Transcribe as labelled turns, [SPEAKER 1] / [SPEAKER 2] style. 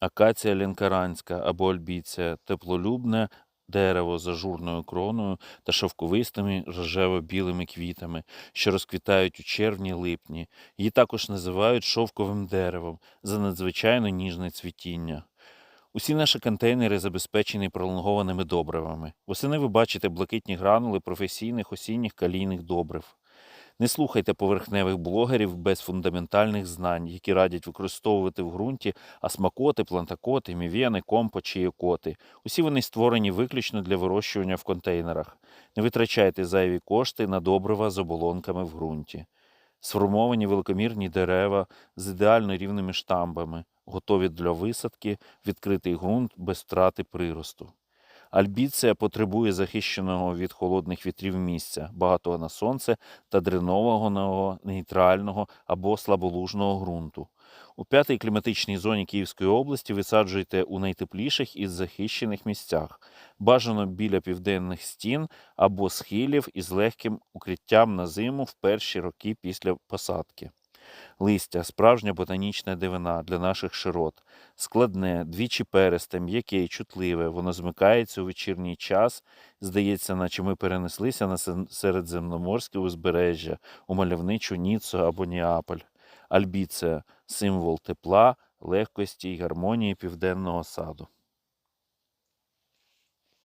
[SPEAKER 1] Акація лінкаранська або альбіція теплолюбне дерево з ажурною кроною та шовковистими рожево-білими квітами, що розквітають у червні-липні. Її також називають шовковим деревом за надзвичайно ніжне цвітіння. Усі наші контейнери забезпечені пролонгованими добривами. Восени ви бачите блакитні гранули професійних осінніх калійних добрив. Не слухайте поверхневих блогерів без фундаментальних знань, які радять використовувати в ґрунті асмакоти, плантакоти, мівени, компо чи екоти. Усі вони створені виключно для вирощування в контейнерах. Не витрачайте зайві кошти на добрива з оболонками в ґрунті. Сформовані великомірні дерева з ідеально рівними штамбами, готові для висадки, відкритий ґрунт без втрати приросту. Альбіція потребує захищеного від холодних вітрів місця, багатого на сонце та дренованого, нейтрального або слаболужного ґрунту. У п'ятій кліматичній зоні Київської області висаджуйте у найтепліших і захищених місцях, бажано біля південних стін або схилів із легким укриттям на зиму в перші роки після посадки. Листя справжня ботанічна дивина для наших широт. Складне, двічі пересте, м'яке і чутливе, воно змикається у вечірній час. Здається, наче ми перенеслися на середземноморське узбережжя, у мальовничу Ніццу або Неаполь. Альбіція символ тепла, легкості й гармонії південного саду.